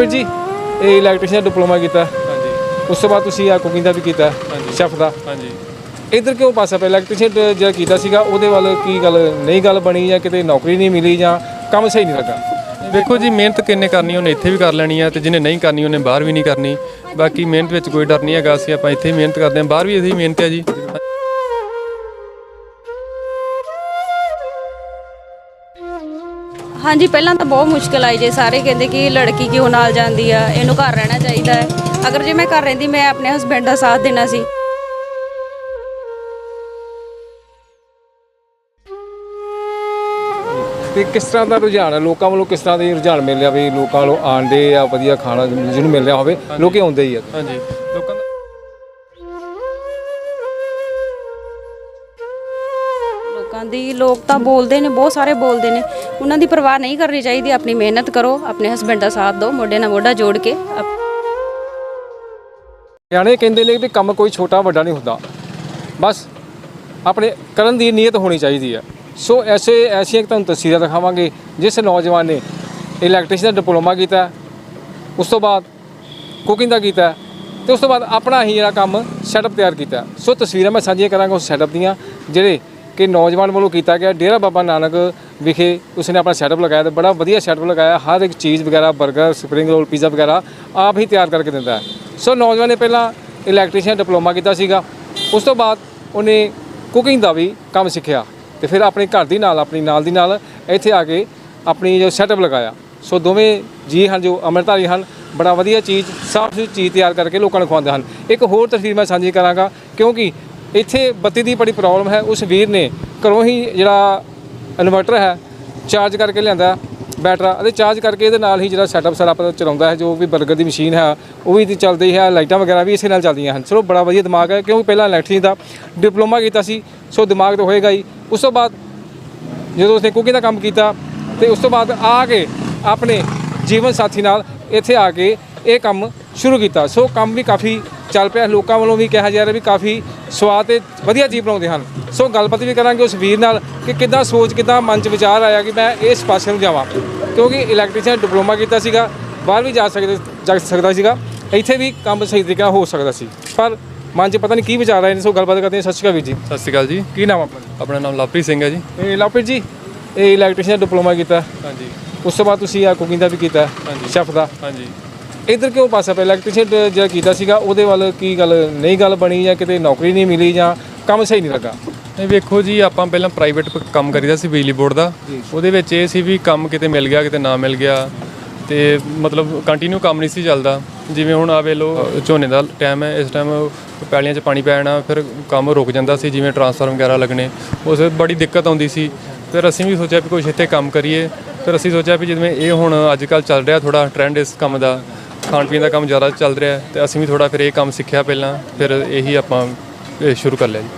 ਲਵਪ੍ਰੀਤ ਜੀ ਇਹ electrician diploma ਕੀਤਾ। ਹਾਂਜੀ। ਉਸ ਤੋਂ ਬਾਅਦ ਤੁਸੀਂ ਆ ਕੁਕਿੰਗ ਦਾ ਵੀ ਕੀਤਾ ਹਾਂਜੀ। ਸ਼ੈਫ ਦਾ। ਹਾਂਜੀ। ਇਧਰ ਕਿਉਂ ਪਾਸਾ ਪਿਆ? ਇਲੈਕਟ੍ਰੀਸ਼ੀਅਨ ਜਿਹੜਾ ਕੀਤਾ ਸੀਗਾ ਉਹਦੇ ਵੱਲ ਕੀ ਗੱਲ ਨਹੀਂ ਗੱਲ ਬਣੀ ਜਾਂ ਕਿਤੇ ਨੌਕਰੀ ਨਹੀਂ ਮਿਲੀ ਜਾਂ ਕੰਮ ਸਹੀ ਨਹੀਂ ਲੱਗਾ? ਵੇਖੋ ਜੀ ਮਿਹਨਤ ਕਿੰਨੇ ਕਰਨੀ ਉਹਨੇ ਇੱਥੇ ਵੀ ਕਰ ਲੈਣੀ ਆ ਤੇ ਜਿਹਨੇ ਨਹੀਂ ਕਰਨੀ ਉਹਨੇ ਬਾਹਰ ਵੀ ਨਹੀਂ ਕਰਨੀ। ਬਾਕੀ ਮਿਹਨਤ ਵਿੱਚ ਕੋਈ ਡਰ ਨਹੀਂ ਹੈਗਾ ਅਸੀਂ ਆਪਾਂ ਇੱਥੇ ਹੀ ਮਿਹਨਤ ਕਰਦੇ ਹਾਂ ਬਾਹਰ ਵੀ ਅਸੀਂ ਮਿਹਨਤ ਹੈ ਜੀ। ਹਾਂਜੀ ਪਹਿਲਾਂ ਤਾਂ ਬਹੁਤ ਮੁਸ਼ਕਲ ਆਈ ਜੇ ਸਾਰੇ ਕਹਿੰਦੇ ਕਿ ਲੜਕੀ ਕਿਉਂ ਨਾਲ ਜਾਂਦੀ ਆ ਇਹਨੂੰ ਘਰ ਰਹਿਣਾ ਚਾਹੀਦਾ ਹੈ। ਅਗਰ ਜੇ ਮੈਂ ਘਰ ਰਹਿੰਦੀ ਮੈਂ ਆਪਣੇ ਹਸਬੰਡ ਦਾ ਸਾਥ ਦੇਣਾ ਸੀ। ਤੇ ਕਿਸ ਤਰ੍ਹਾਂ ਦਾ ਰੁਝਾਨ ਹੈ ਲੋਕਾਂ ਵੱਲੋਂ ਕਿਸ ਤਰ੍ਹਾਂ ਦੀ ਰੁਝਾਨ ਮਿਲ ਰਿਹਾ ਵੀ ਲੋਕਾਂ ਵੱਲੋਂ ਆਂਡੇ ਆ ਵਧੀਆ ਖਾਣਾ ਜਿਹਨੂੰ ਮਿਲ ਰਿਹਾ ਹੋਵੇ ਲੋਕੀ ਆਉਂਦੇ ਹੀ ਆ। ਹਾਂਜੀ। ਲੋਕਾਂ ਦੀ ਲੋਕ ਤਾਂ ਬੋਲਦੇ ਨੇ ਬਹੁਤ ਸਾਰੇ ਬੋਲਦੇ ਨੇ। ਉਹਨਾਂ ਦੀ ਪਰਵਾਹ ਨਹੀਂ ਕਰਨੀ ਚਾਹੀਦੀ ਆਪਣੀ ਮਿਹਨਤ ਕਰੋ ਆਪਣੇ ਹਸਬੰਡ ਦਾ ਸਾਥ ਦਿਓ ਮੋਢੇ ਨਾਲ ਮੋਢਾ ਜੋੜ ਕੇ ਸਿਆਣੇ ਕਹਿੰਦੇ ਨੇ ਵੀ ਕੰਮ ਕੋਈ ਛੋਟਾ ਵੱਡਾ ਨਹੀਂ ਹੁੰਦਾ। ਬਸ ਆਪਣੇ ਕਰਨ ਦੀ ਨੀਅਤ ਹੋਣੀ ਚਾਹੀਦੀ ਹੈ। ਸੋ ਐਸੇ ਐਸੀਆਂ ਤੁਹਾਨੂੰ ਤਸਵੀਰਾਂ ਦਿਖਾਵਾਂਗੇ ਜਿਸ ਨੌਜਵਾਨ ਨੇ ਇਲੈਕਟ੍ਰੀਸ਼ੀਅਨ ਦਾ ਡਿਪਲੋਮਾ ਕੀਤਾ ਉਸ ਤੋਂ ਬਾਅਦ ਕੁਕਿੰਗ ਦਾ ਕੀਤਾ ਹੈ, ਤੇ ਉਸ ਤੋਂ ਬਾਅਦ ਆਪਣਾ ਹੀ ਜਿਹੜਾ ਕੰਮ ਸੈਟਅਪ ਤਿਆਰ ਕੀਤਾ। ਸੋ ਤਸਵੀਰਾਂ ਮੈਂ ਸਾਂਝੀਆਂ ਕਰਾਂਗਾ ਉਸ ਸੈਟਅਪ ਦੀਆਂ ਜਿਹੜੇ ਕਿ ਨੌਜਵਾਨ ਵੱਲੋਂ ਕੀਤਾ ਗਿਆ ਡੇਰਾ ਬਾਬਾ ਨਾਨਕ ਵਿਖੇ ਉਸਨੇ ਆਪਣਾ ਸੈਟਅਪ ਲਗਾਇਆ ਤੇ ਬੜਾ ਵਧੀਆ ਸੈਟਅਪ ਲਗਾਇਆ। ਹਰ ਇੱਕ ਚੀਜ਼ ਵਗੈਰਾ 버ਗਰ ਸਪਰਿੰਗ ਰੋਲ ਪੀਜ਼ਾ ਵਗੈਰਾ ਆਪ ਹੀ ਤਿਆਰ ਕਰਕੇ ਦਿੰਦਾ ਹੈ। ਸੋ ਨੌਜਵਾਨ ਨੇ ਪਹਿਲਾਂ ਇਲੈਕਟ੍ਰੀਸ਼ੀਅਨ ਡਿਪਲੋਮਾ ਕੀਤਾ ਸੀਗਾ। ਉਸ ਤੋਂ ਬਾਅਦ ਉਹਨੇ ਕੁਕਿੰਗ ਦਾ ਵੀ ਕੰਮ ਸਿੱਖਿਆ ਤੇ ਫਿਰ ਆਪਣੇ ਘਰ ਦੀ ਨਾਲ, ਆਪਣੀ ਨਾਲ ਦੀ ਨਾਲ ਇੱਥੇ ਆ ਕੇ ਆਪਣੀ ਜੋ ਸੈਟਅਪ ਲਗਾਇਆ। ਸੋ ਦੋਵੇਂ ਜੀ ਹਨ ਜੋ ਅੰਮ੍ਰਿਤਧਾਰੀ ਹਨ। ਬੜਾ ਵਧੀਆ ਚੀਜ਼, ਸਾਫ਼ ਸੁਥਰੀ ਚੀਜ਼ ਤਿਆਰ ਕਰਕੇ ਲੋਕਾਂ ਨੂੰ ਖਵਾਉਂਦੇ ਹਨ। ਇੱਕ ਹੋਰ ਤਸਵੀਰ ਮੈਂ ਸਾਂਝੀ ਕਰਾਂਗਾ ਕਿਉਂਕਿ ਇੱਥੇ ਬੱਤੀ ਦੀ ਬੜੀ ਪ੍ਰੋਬਲਮ ਹੈ, ਉਸ ਵੀਰ ਨੇ ਘਰੋਂ ਹੀ ਜਿਹੜਾ ਇਨਵਰਟਰ ਹੈ ਚਾਰਜ ਕਰਕੇ ਲਿਆਂਦਾ ਬੈਟਰਾ ਅਤੇ ਚਾਰਜ ਕਰਕੇ ਇਹਦੇ ਨਾਲ ਹੀ ਜਿਹੜਾ ਸੈਟਅਪ ਸਾਰਾ ਆਪਣਾ ਚਲਾਉਂਦਾ ਹੈ, ਜੋ ਵੀ ਬਰਗਰ ਦੀ ਮਸ਼ੀਨ ਹੈ, ਉਹ ਵੀ ਚੱਲਦੀ ਹੈ, ਲਾਈਟਾਂ ਵਗੈਰਾ ਵੀ ਇਸੇ ਨਾਲ ਚੱਲਦੀਆਂ ਹਨ। ਸੋ ਬੜਾ ਵਧੀਆ ਦਿਮਾਗ ਹੈ, ਕਿਉਂਕਿ ਪਹਿਲਾਂ ਇਲੈਕਟ੍ਰੀਕ ਦਾ ਡਿਪਲੋਮਾ ਕੀਤਾ ਸੀ, ਸੋ ਦਿਮਾਗ ਤਾਂ ਹੋਏਗਾ ਹੀ। ਉਸ ਤੋਂ ਬਾਅਦ ਜਦੋਂ ਉਸਨੇ ਕੁਕਿੰਗ ਦਾ ਕੰਮ ਕੀਤਾ, ਤੇ ਉਸ ਤੋਂ ਬਾਅਦ ਆ ਕੇ ਆਪਣੇ ਜੀਵਨ ਸਾਥੀ ਨਾਲ ਇੱਥੇ ਆ ਕੇ ਇਹ ਕੰਮ ਸ਼ੁਰੂ ਕੀਤਾ। ਸੋ ਕੰਮ ਵੀ ਕਾਫੀ ਚੱਲ ਪਿਆ। ਲੋਕਾਂ ਵੱਲੋਂ ਵੀ ਕਿਹਾ ਜਾ ਰਿਹਾ ਵੀ ਕਾਫੀ ਸਵਾਦ ਤੇ ਵਧੀਆ ਚੀਜ਼ ਬਣਾਉਂਦੇ ਹਨ। ਸੋ ਗੱਲਬਾਤ ਵੀ ਕਰਾਂਗੇ ਉਸ ਵੀਰ ਨਾਲ ਕਿ ਕਿੱਦਾਂ ਸੋਚ ਕਿੱਦਾਂ ਮਨ ਚ ਵਿਚਾਰ ਆਇਆ ਕਿ ਮੈਂ ਇਸ ਪਾਸੇ ਨੂੰ ਜਾਵਾਂ। ਕਿਉਂਕਿ ਇਲੈਕਟ੍ਰੀਸ਼ੀਅਨ ਡਿਪਲੋਮਾ ਕੀਤਾ ਸੀਗਾ ਬਾਹਰ ਵੀ ਜਾ ਸਕਦੇ ਜਾ ਸਕਦਾ ਸੀਗਾ। ਇੱਥੇ ਵੀ ਕੰਮ ਸਹੀ ਤਰੀਕੇ ਨਾਲ ਹੋ ਸਕਦਾ ਸੀ। ਪਰ ਮਨ ਚ ਪਤਾ ਨਹੀਂ ਕੀ ਵਿਚਾਰ ਆਏ ਨੇ ਸੋ ਗੱਲਬਾਤ ਕਰਦੇ ਹਾਂ। ਸਤਿ ਸ਼੍ਰੀ ਅਕਾਲ ਵੀਰ ਜੀ। ਸਤਿ ਸ਼੍ਰੀ ਅਕਾਲ ਜੀ। ਕੀ ਨਾਮ ਆਪਣਾ? ਆਪਣਾ ਨਾਮ ਲਵਪ੍ਰੀਤ ਸਿੰਘ ਹੈ ਜੀ। ਇਹ ਲਵਪ੍ਰੀਤ ਜੀ ਇਹ ਇਲੈਕਟ੍ਰੀਸ਼ੀਅਨ ਡਿਪਲੋਮਾ ਕੀਤਾ। ਹਾਂਜੀ। ਉਸ ਤੋਂ ਬਾਅਦ ਤੁਸੀਂ ਆ ਕੁਕਿੰਗ ਦਾ ਵੀ ਕੀਤਾ। ਹਾਂਜੀ। ਸ਼ੈਫ ਦਾ। ਹਾਂਜੀ। ਇਧਰ ਕਿਉਂ ਪਾਸਾ ਪਿਆ ਇਲੈਕਟ੍ਰੀਸ਼ੀਅਨ ਜਿਹੜਾ ਕੀਤਾ ਸੀਗਾ ਉਹਦੇ ਵੱਲ ਕੀ ਗੱਲ ਨਹੀਂ ਗੱਲ ਬਣੀ ਜਾਂ ਕਿਤੇ ਨੌਕਰੀ ਨਹੀਂ ਮਿਲੀ ਜਾਂ ਕੰਮ ਸਹੀ ਨਹੀਂ ਲੱਗਾ? ਇਹ ਵੇਖੋ ਜੀ ਆਪਾਂ ਪਹਿਲਾਂ ਪ੍ਰਾਈਵੇਟ ਕੰਮ ਕਰੀਦਾ ਸੀ ਬਿਜਲੀ ਬੋਰਡ ਦਾ। ਉਹਦੇ ਵਿੱਚ ਇਹ ਸੀ ਵੀ ਕੰਮ ਕਿਤੇ ਮਿਲ ਗਿਆ ਕਿਤੇ ਨਾ ਮਿਲ ਗਿਆ। ਤੇ ਮਤਲਬ ਕੰਟੀਨਿਊ ਕੰਮ ਨਹੀਂ ਸੀ ਚੱਲਦਾ। ਜਿਵੇਂ ਹੁਣ ਆਵੇ ਲੋ ਝੋਨੇ ਦਾ ਟਾਈਮ ਹੈ ਇਸ ਟਾਈਮ ਪੈਲੀਆਂ 'ਚ ਪਾਣੀ ਪੈ ਜਾਣਾ ਫਿਰ ਕੰਮ ਰੁਕ ਜਾਂਦਾ ਸੀ ਜਿਵੇਂ ਟਰਾਂਸਫਾਰਮ ਵਗੈਰਾ ਲੱਗਣੇ। ਉਸ ਬੜੀ ਦਿੱਕਤ ਆਉਂਦੀ ਸੀ। ਫਿਰ ਅਸੀਂ ਵੀ ਸੋਚਿਆ ਵੀ ਕੁਝ ਇੱਥੇ ਕੰਮ ਕਰੀਏ। ਫਿਰ ਅਸੀਂ ਸੋਚਿਆ ਵੀ ਜਿਵੇਂ ਇਹ ਹੁਣ ਅੱਜ ਕੱਲ ਚੱਲ ਰਿਹਾ ਥੋੜਾ ਟ੍ਰੈਂਡ ਇਸ ਕੰਮ ਦਾ। ਖਾਣ ਪੀਣ ਦਾ ਕੰਮ ਜ਼ਿਆਦਾ ਚੱਲ ਰਿਹਾ ਹੈ ਤੇ ਅਸੀਂ ਵੀ ਥੋੜਾ ਫਿਰ ਇਹ ਕੰਮ ਸਿੱਖਿਆ ਪਹਿਲਾਂ ਫਿਰ ਇਹੀ ਆਪਾਂ ਇਹ ਸ਼ੁਰੂ ਕਰ ਲਿਆ ਜੀ।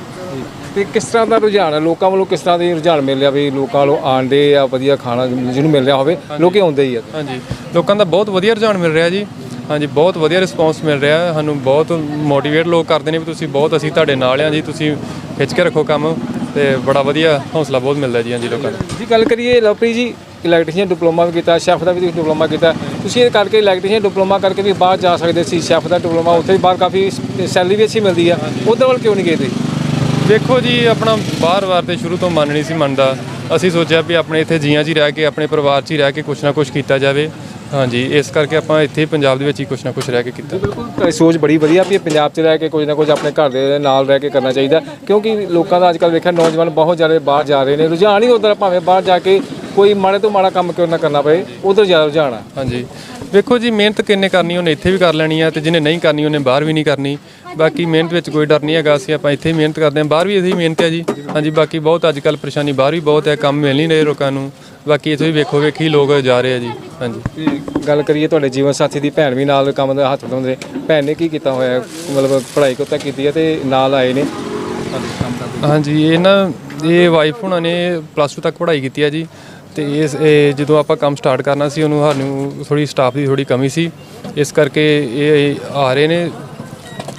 ਤੇ ਕਿਸ ਤਰ੍ਹਾਂ ਦਾ ਰੁਝਾਨ ਹੈ? ਲੋਕਾਂ ਵੱਲੋਂ ਕਿਸ ਤਰ੍ਹਾਂ ਦੀ ਰੁਝਾਨ ਮਿਲ ਰਿਹਾ ਵੀ ਲੋਕਾਂ ਵੱਲੋਂ ਆਂਡੇ ਆ ਵਧੀਆ ਖਾਣਾ ਜਿਹਨੂੰ ਮਿਲ ਰਿਹਾ ਹੋਵੇ ਲੋਕੀ ਆਉਂਦੇ ਹੀ ਆ। ਹਾਂਜੀ। ਲੋਕਾਂ ਦਾ ਬਹੁਤ ਵਧੀਆ ਰੁਝਾਨ ਮਿਲ ਰਿਹਾ ਜੀ। ਹਾਂਜੀ ਬਹੁਤ ਵਧੀਆ ਰਿਸਪੌਂਸ ਮਿਲ ਰਿਹਾ। ਹੈ। ਸਾਨੂੰ ਬਹੁਤ ਮੋਟੀਵੇਟ ਲੋਕ ਕਰਦੇ ਨੇ ਵੀ ਤੁਸੀਂ ਬਹੁਤ ਅਸੀਂ ਤੁਹਾਡੇ ਨਾਲ ਆ ਜੀ ਤੁਸੀਂ ਖਿੱਚ ਕੇ ਰੱਖੋ ਕੰਮ ਤੇ ਬੜਾ ਵਧੀਆ ਹੌਸਲਾ ਬਹੁਤ ਮਿਲਦਾ ਜੀ ਹਾਂਜੀ ਲੋਕਾਂ ਨੂੰ। ਜੀ ਗੱਲ ਕਰੀਏ ਲਵਪ੍ਰੀਤ ਜੀ ਇਲੈਕਟ੍ਰੀਸ਼ੀਅਨ ਡਿਪਲੋਮਾ ਵੀ ਕੀਤਾ ਸ਼ੈਫ ਦਾ ਵੀ ਤੁਸੀਂ ਡਿਪਲੋਮਾ ਕੀਤਾ। ਤੁਸੀਂ ਇਹ ਕਰਕੇ ਇਲੈਕਟ੍ਰੀਸ਼ੀਅਨ ਡਿਪਲੋਮਾ ਕਰਕੇ ਵੀ ਬਾਹਰ ਜਾ ਸਕਦੇ ਸੀ ਸ਼ੈਫ ਦਾ ਡਿਪਲੋਮਾ ਉੱਥੇ ਵੀ ਬਾਹਰ ਕਾਫੀ ਸੈਲਰੀ ਵੀ ਅੱਛੀ ਮਿਲਦੀ ਆ। ਉਧਰ ਵੱਲ ਕਿਉਂ ਨਹੀਂ ਗਏ ਤੁਸੀਂ? ਦੇਖੋ ਜੀ, ਆਪਣਾ ਬਾਰ-ਬਾਰ ਤੇ ਸ਼ੁਰੂ ਤੋਂ ਮਨ ਨਹੀਂ ਸੀ ਮੰਨਦਾ। ਅਸੀਂ ਸੋਚਿਆ ਵੀ ਆਪਣੇ ਇੱਥੇ ਜੀਆਂ 'ਚ ਹੀ ਰਹਿ ਕੇ, ਆਪਣੇ ਪਰਿਵਾਰ 'ਚ ਹੀ ਰਹਿ ਕੇ ਕੁਛ ਨਾ ਕੁਛ ਕੀਤਾ ਜਾਵੇ। ਹਾਂਜੀ ਇਸ ਕਰਕੇ ਆਪਾਂ ਇੱਥੇ ਪੰਜਾਬ ਦੇ ਵਿੱਚ ਹੀ ਕੁਛ ਨਾ ਕੁਛ ਰਹਿ ਕੇ ਕੀਤਾ। ਬਿਲਕੁਲ ਤੁਹਾਡੀ ਸੋਚ ਬੜੀ ਵਧੀਆ ਵੀ ਇਹ ਪੰਜਾਬ 'ਚ ਰਹਿ ਕੇ ਕੁਝ ਨਾ ਕੁਝ ਆਪਣੇ ਘਰ ਦੇ ਨਾਲ ਰਹਿ ਕੇ ਕਰਨਾ ਚਾਹੀਦਾ ਕਿਉਂਕਿ ਲੋਕਾਂ ਦਾ ਅੱਜਕੱਲ ਵੇਖਿਆ ਨੌਜਵਾਨ ਬਹੁਤ ਜ਼ਿਆਦਾ ਬਾਹਰ ਜਾ ਰਹੇ ਨੇ। ਰੁਝਾਨ ਹੀ ਉਧਰ ਭਾਵੇਂ ਬਾਹਰ ਜਾ ਕੇ ਕੋਈ ਮਾੜੇ ਤੋਂ ਮਾੜਾ ਕੰਮ ਕਿਉਂ ਨਾ ਕਰਨਾ ਪਏ ਉਧਰ ਜ਼ਿਆਦਾ ਰੁਝਾਨ ਆ। ਹਾਂਜੀ। ਵੇਖੋ ਜੀ ਮਿਹਨਤ ਕਿੰਨੇ ਕਰਨੀ ਉਹਨੇ ਇੱਥੇ ਵੀ ਕਰ ਲੈਣੀ ਆ ਤੇ ਜਿਹਨੇ ਨਹੀਂ ਕਰਨੀ ਉਹਨੇ ਬਾਹਰ ਵੀ ਨਹੀਂ ਕਰਨੀ। ਬਾਕੀ ਮਿਹਨਤ ਵਿੱਚ ਕੋਈ ਡਰ ਨਹੀਂ ਹੈਗਾ ਅਸੀਂ ਆਪਾਂ ਇੱਥੇ ਹੀ ਮਿਹਨਤ ਕਰਦੇ ਹਾਂ। ਬਾਹਰ ਵੀ ਅਸੀਂ ਮਿਹਨਤ ਹੈ ਜੀ। ਹਾਂਜੀ ਬਾਕੀ ਬਹੁਤ ਅੱਜ ਕੱਲ ਪਰੇਸ਼ਾਨੀ ਬਾਹਰ ਵੀ ਬਹੁਤ ਹੈ ਕੰਮ ਮਿਲ ਨਹੀਂ ਰਹੇ ਲੋਕਾਂ ਨੂੰ। ਬਾਕੀ ਇੱਥੇ ਵੀ ਵੇਖੋ ਵੇਖੀ ਲੋਕ ਜਾ ਰਹੇ ਆ ਜੀ। ਹਾਂਜੀ। ਤੇ ਗੱਲ ਕਰੀਏ ਤੁਹਾਡੇ ਜੀਵਨ ਸਾਥੀ ਦੀ ਭੈਣ ਵੀ ਨਾਲ ਕੰਮ ਦਾ ਹੱਥ ਵਟਾਉਂਦੇ ਭੈਣ ਨੇ ਕੀ ਕੀਤਾ ਹੋਇਆ? ਹੈ? ਮਤਲਬ ਪੜ੍ਹਾਈ ਕੋ ਤੱਕ ਕੀਤੀ ਹੈ ਤੇ ਨਾਲ ਆਏ ਨੇ। ਹਾਂਜੀ ਇਹ ਨਾ ਇਹ ਵਾਈਫ ਹੁਣਾਂ ਨੇ ਪਲੱਸ 2 ਤੱਕ ਪੜ੍ਹਾਈ ਕੀਤੀ ਹੈ ਜੀ। ਤੇ ਇਸ ਇਹ ਜਦੋਂ ਆਪਾਂ ਕੰਮ ਸਟਾਰਟ ਕਰਨਾ ਸੀ ਉਹਨੂੰ ਸਾਨੂੰ ਥੋੜੀ ਸਟਾਫ ਦੀ ਥੋੜੀ ਕਮੀ ਸੀ। ਇਸ ਕਰਕੇ ਇਹ ਆ ਰਹੇ ਨੇ।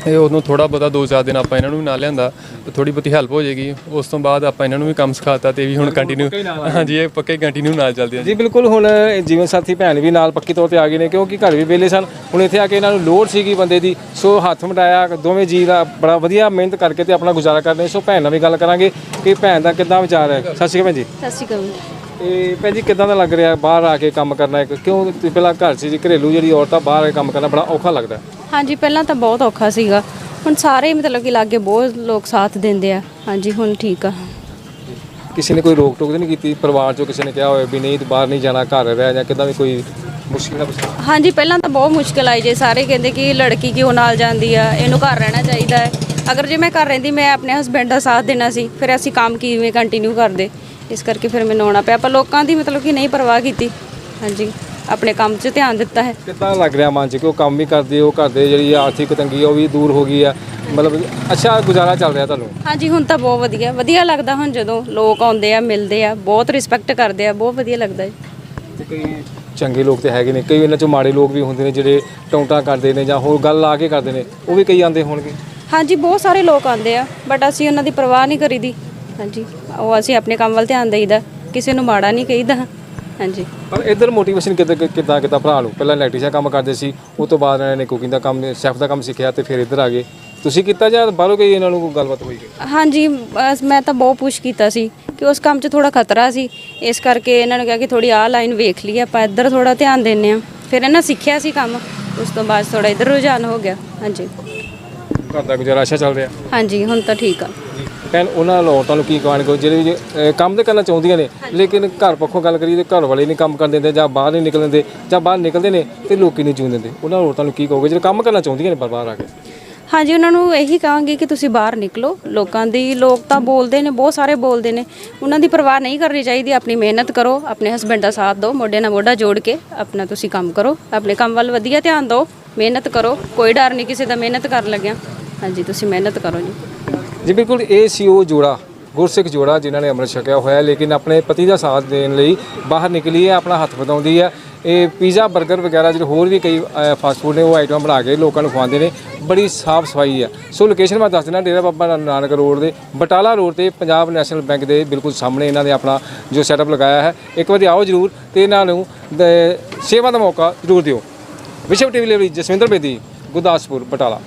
ਇਹ ਉਹਨੂੰ ਥੋੜਾ ਬਹੁਤਾ ਦੋ ਚਾਰ ਦਿਨ ਆਪਾਂ ਇਹਨਾਂ ਨੂੰ ਵੀ ਨਾਲ ਲਿਆਂਦਾ ਤੇ ਥੋੜੀ ਬਹੁਤੀ ਹੈਲਪ ਹੋ ਜਾਏਗੀ। ਉਸ ਤੋਂ ਬਾਅਦ ਆਪਾਂ ਇਹਨਾਂ ਨੂੰ ਵੀ ਕੰਮ ਸਿਖਾਤਾ ਤੇ ਇਹ ਵੀ ਹੁਣ ਕੰਟੀਨਿਊ ਹਾਂਜੀ ਇਹ ਪੱਕੇ ਕੰਟੀਨਿਊ ਨਾਲ ਚੱਲਦੇ ਆ ਜੀ। ਬਿਲਕੁਲ ਹੁਣ ਜੀਵਨ ਸਾਥੀ ਭੈਣ ਵੀ ਨਾਲ ਪੱਕੀ ਤੌਰ ਤੇ ਆ ਗਏ ਨੇ ਕਿਉਂਕਿ ਘਰ ਵੀ ਵਿਹਲੇ ਸਨ। ਹੁਣ ਇੱਥੇ ਆ ਕੇ ਇਹਨਾਂ ਨੂੰ ਲੋੜ ਸੀਗੀ ਬੰਦੇ ਦੀ ਸੋ ਹੱਥ ਮਿਟਾਇਆ ਦੋਵੇਂ ਜੀ ਦਾ ਬੜਾ ਵਧੀਆ ਮਿਹਨਤ ਕਰਕੇ ਤੇ ਆਪਣਾ ਗੁਜ਼ਾਰਾ ਕਰਦੇ ਨੇ। ਸੋ ਭੈਣ ਨਾਲ ਵੀ ਗੱਲ ਕਰਾਂਗੇ ਕਿ ਭੈਣ ਦਾ ਕਿੱਦਾਂ ਵਿਚਾਰ ਹੈ। ਸਤਿ ਸ਼੍ਰੀ ਅਕਾਲ ਭੈਣ ਜੀ। ਸਤਿ ਸ਼੍ਰੀ ਅਕਾਲ। ਇਹ ਭੈਣ ਜੀ ਕਿੱਦਾਂ ਦਾ ਲੱਗ ਰਿਹਾ ਬਾਹਰ ਆ ਕੇ ਕੰਮ ਕਰਨਾ ਇੱਕ? ਕਿਉਂ ਪਹਿਲਾਂ ਘਰ ਸੀ ਜੀ ਘਰੇਲੂ ਜਿਹੜੀ ਔਰਤਾਂ ਬਾਹਰ ਆ ਕੇ ਕੰਮ ਕਰਨਾ ਬੜਾ ਔਖਾ ਲੱਗਦਾ। ਹਾਂਜੀ ਪਹਿਲਾਂ ਤਾਂ ਬਹੁਤ ਔਖਾ ਸੀਗਾ। ਹੁਣ ਸਾਰੇ ਮਤਲਬ ਕਿ ਲਾਗੇ ਬਹੁਤ ਲੋਕ ਸਾਥ ਦਿੰਦੇ ਆ। ਹਾਂਜੀ ਹੁਣ ਠੀਕ ਆ। ਕਿਸੇ ਨੇ ਕੋਈ ਰੋਕ ਟੋਕ ਤਾਂ ਨਹੀਂ ਕੀਤੀ? ਪਰਿਵਾਰ ਚੋਂ ਕਿਸੇ ਨੇ ਕਿਹਾ ਹੋਵੇ ਵੀ ਨਹੀਂ ਤੂੰ ਬਾਹਰ ਨਹੀਂ ਜਾਣਾ ਘਰ ਰਹਿ ਜਾਂ ਕਿੱਦਾਂ ਵੀ ਕੋਈ ਮੁਸ਼ਕਿਲ ਦਾ ਹਾਂਜੀ ਪਹਿਲਾਂ ਤਾਂ ਬਹੁਤ ਮੁਸ਼ਕਲ ਆਈ ਜੇ। ਸਾਰੇ ਕਹਿੰਦੇ ਕਿ ਲੜਕੀ ਕਿਉਂ ਨਾਲ ਜਾਂਦੀ ਆ? ਇਹਨੂੰ ਘਰ ਰਹਿਣਾ ਚਾਹੀਦਾ ਹੈ। ਅਗਰ ਜੇ ਮੈਂ ਘਰ ਰਹਿੰਦੀ ਮੈਂ ਆਪਣੇ ਹਸਬੈਂਡ ਦਾ ਸਾਥ ਦੇਣਾ ਸੀ ਫਿਰ ਅਸੀਂ ਕੰਮ ਕਿਵੇਂ ਕੰਟੀਨਿਊ ਕਰਦੇ? ਇਸ ਕਰਕੇ ਫਿਰ ਮੈਨੂੰ ਆਉਣਾ ਪਿਆ। ਪਰ ਲੋਕਾਂ ਦੀ ਮਤਲਬ ਕਿ ਨਹੀਂ ਪਰਵਾਹ ਕੀਤੀ। ਹਾਂਜੀ। ਆਪਣੇ ਕੰਮ 'ਚ ਧਿਆਨ ਦਿੱਤਾ ਹੈ। ਕਿੱਦਾਂ ਲੱਗ ਰਿਹਾ ਮਨ 'ਚ? ਕਿ ਉਹ ਕੰਮ ਵੀ ਕਰਦੇ ਹੋ ਘਰ ਦੇ ਜਿਹੜੀ ਆਰਥਿਕ ਤੰਗੀ ਆ ਉਹ ਵੀ ਦੂਰ ਹੋ ਗਈ ਆ। ਮਤਲਬ ਅੱਛਾ ਗੁਜ਼ਾਰਾ ਚੱਲ ਰਿਹਾ ਤੁਹਾਨੂੰ? ਹਾਂਜੀ ਹੁਣ ਤਾਂ ਬਹੁਤ ਵਧੀਆ। ਵਧੀਆ ਲੱਗਦਾ ਹੁਣ ਜਦੋਂ ਲੋਕ ਆਉਂਦੇ ਆ ਮਿਲਦੇ ਆ ਬਹੁਤ ਰਿਸਪੈਕਟ ਕਰਦੇ ਆ ਬਹੁਤ ਵਧੀਆ ਲੱਗਦਾ ਤੇ ਕਈ ਚੰਗੇ ਲੋਕ ਤੇ ਹੈਗੇ ਨੇ ਕਈ ਇਹਨਾਂ 'ਚੋਂ ਮਾੜੇ ਲੋਕ ਵੀ ਹੁੰਦੇ ਨੇ ਜਿਹੜੇ ਟੌਂਟਾ ਕਰਦੇ ਨੇ ਜਾਂ ਹੋਰ ਗੱਲ ਲਾ ਕੇ ਕਰਦੇ ਨੇ ਉਹ ਵੀ ਕਈ ਆਉਂਦੇ ਹੋਣਗੇ। ਹਾਂਜੀ ਬਹੁਤ ਸਾਰੇ ਲੋਕ ਆਉਂਦੇ ਆ ਬਟ ਅਸੀਂ ਉਹਨਾਂ ਦੀ ਪਰਵਾਹ ਨਹੀਂ ਕਰੀਦੀ। ਹਾਂਜੀ ਉਹ ਅਸੀਂ ਆਪਣੇ ਕੰਮ ਵੱਲ ਧਿਆਨ ਦੇਈਦਾ ਕਿਸੇ ਨੂੰ ਮਾੜਾ ਨਹੀਂ ਕਹੀਦਾ। ਹਾਂਜੀ। ਪਰ ਇਧਰ ਮੋਟੀਵੇਸ਼ਨ ਕਿੱਦਾਂ ਕਿੱਦਾਂ ਕਿੱਦਾਂ ਭਰਾ ਨੂੰ? ਪਹਿਲਾਂ ਇਲੈਕਟ੍ਰੀਸ਼ੀਅਨ ਕੰਮ ਕਰਦੇ ਸੀ ਉਸ ਤੋਂ ਬਾਅਦ ਇਹਨਾਂ ਨੇ ਕੁਕਿੰਗ ਦਾ ਕੰਮ ਸ਼ੈਫ ਦਾ ਕੰਮ ਸਿੱਖਿਆ ਤੇ ਫਿਰ ਇੱਧਰ ਆ ਗਏ। ਤੁਸੀਂ ਕੀਤਾ ਜਾਂ ਬਾਹਰੋਂ ਕੋਈ ਇਹਨਾਂ ਨੂੰ ਕੋਈ ਗੱਲਬਾਤ ਹੋਈ? ਹਾਂਜੀ ਬਸ ਮੈਂ ਤਾਂ ਬਹੁਤ ਪੁੱਛ ਕੀਤਾ ਸੀ ਕਿ ਉਸ ਕੰਮ 'ਚ ਥੋੜਾ ਖਤਰਾ ਸੀ। ਇਸ ਕਰਕੇ ਇਹਨਾਂ ਨੇ ਕਿਹਾ ਕਿ ਥੋੜੀ ਆਹ ਲਾਈਨ ਵੇਖ ਲਈ ਆਪਾਂ ਇੱਧਰ ਥੋੜਾ ਧਿਆਨ ਦਿੰਨੇ ਆ ਫਿਰ ਇਹਨਾਂ ਸਿੱਖਿਆ ਸੀ ਕੰਮ ਉਸ ਤੋਂ ਬਾਅਦ ਥੋੜਾ ਇੱਧਰ ਰੁਝਾਨ ਹੋ ਗਿਆ। ਹਾਂਜੀ। ਘਰ ਦਾ ਗੁਜ਼ਾਰਾ ਅੱਛਾ ਚੱਲ ਰਿਹਾ। ਹਾਂਜੀ ਹੁਣ ਤਾਂ ਠੀਕ ਆ। ਕਹਿਣ ਉਹਨਾਂ ਔਰਤਾਂ ਨੂੰ ਕੀ ਕਹਾਣੀ ਕੋ ਜਿਹੜੇ ਵੀ, ਅਹ, ਕੰਮ ਤੇ ਕਰਨਾ ਚਾਹੁੰਦੀਆਂ ਨੇ ਲੇਕਿਨ ਘਰ ਪੱਖੋਂ ਗੱਲ ਕਰੀਏ ਤੇ ਘਰ ਵਾਲੇ ਨਹੀਂ ਕੰਮ ਕਰਨ ਦਿੰਦੇ ਜਾਂ ਬਾਹਰ ਨਹੀਂ ਨਿਕਲਣ ਜਾਂ ਬਾਹਰ ਨਿਕਲਦੇ ਨੇ ਤੇ ਲੋਕੀ ਨਹੀਂ ਜੂਨ ਦਿੰਦੇ ਉਹਨਾਂ ਔਰਤਾਂ ਨੂੰ ਕੀ ਕਹੋਗੇ? ਜਿਹੜੇ ਕੰਮ ਕਰਨਾ ਚਾਹੁੰਦੀਆਂ ਨੇ ਪਰ ਬਾਹਰ ਆ ਕੇ। ਹਾਂਜੀ ਉਹਨਾਂ ਨੂੰ ਇਹੀ ਕਹਾਂਗੇ ਕਿ ਤੁਸੀਂ ਬਾਹਰ ਨਿਕਲੋ। ਲੋਕਾਂ ਦੀ ਲੋਕ ਤਾਂ ਬੋਲਦੇ ਨੇ ਬਹੁਤ ਸਾਰੇ ਬੋਲਦੇ ਨੇ। ਉਹਨਾਂ ਦੀ ਪਰਵਾਹ ਨਹੀਂ ਕਰਨੀ ਚਾਹੀਦੀ ਆਪਣੀ ਮਿਹਨਤ ਕਰੋ ਆਪਣੇ ਹਸਬੈਂਡ ਦਾ ਸਾਥ ਦਿਓ ਮੋਢੇ ਨਾਲ ਮੋਢਾ ਜੋੜ ਕੇ ਆਪਣਾ ਤੁਸੀਂ ਕੰਮ ਕਰੋ। ਆਪਣੇ ਕੰਮ ਵੱਲ ਵਧੀਆ ਧਿਆਨ ਦਿਓ ਮਿਹਨਤ ਕਰੋ। ਕੋਈ ਡਰ ਨਹੀਂ ਕਿਸੇ ਦਾ ਮਿਹਨਤ ਕਰਨ ਲੱਗਿਆ। ਹਾਂਜੀ ਤੁਸੀਂ ਮਿਹਨਤ ਕਰੋ ਜੀ। ਜੀ, ਬਿਲਕੁਲ, ਇਹ ਸੀ ਉਹ ਜੋੜਾ, ਗੁਰਸਿੱਖ ਜੋੜਾ ਜਿਨ੍ਹਾਂ ਨੇ ਅੰਮ੍ਰਿਤ ਛਕਿਆ ਹੋਇਆ ਲੇਕਿਨ ਆਪਣੇ ਪਤੀ ਦਾ ਸਾਥ ਦੇਣ ਲਈ ਬਾਹਰ ਨਿਕਲੀ ਹੈ, ਆਪਣਾ ਹੱਥ ਵਧਾਉਂਦੀ ਹੈ। ਇਹ ਪੀਜ਼ਾ 버ਗਰ ਵਗੈਰਾ ਜਿਹੜੇ ਹੋਰ ਵੀ ਕਈ ਫਾਸਟ ਫੂਡ ਨੇ, ਉਹ ਆਈਟਮਾਂ ਬਣਾ ਕੇ ਲੋਕਾਂ ਨੂੰ ਖਵਾਉਂਦੇ ਨੇ। ਬੜੀ ਸਾਫ਼ ਸਫ਼ਾਈ ਹੈ। ਸੋ ਲੋਕੇਸ਼ਨ ਮੈਂ ਦੱਸ ਦਿੰਦਾ, ਡੇਰਾ ਬਾਬਾ ਨਾਨਕ ਰੋਡ ਦੇ, ਬਟਾਲਾ ਰੋਡ ਤੇ ਪੰਜਾਬ ਨੈਸ਼ਨਲ ਬੈਂਕ ਦੇ ਬਿਲਕੁਲ ਸਾਹਮਣੇ ਇਹਨਾਂ ਨੇ ਆਪਣਾ ਜੋ ਸੈਟਅਪ ਲਗਾਇਆ ਹੈ। ਇੱਕ ਵਾਰੀ ਆਓ ਜਰੂਰ ਤੇ ਇਹਨਾਂ ਨੂੰ ਸੇਵਾ ਦਾ ਮੌਕਾ ਜ਼ਰੂਰ ਦਿਓ। ਵਿਸ਼ਵ ਟੀਵੀ ਲਈ ਜਸਵਿੰਦਰ ਬੇਦੀ, ਗੁਰਦਾਸਪੁਰ, ਬਟਾਲਾ।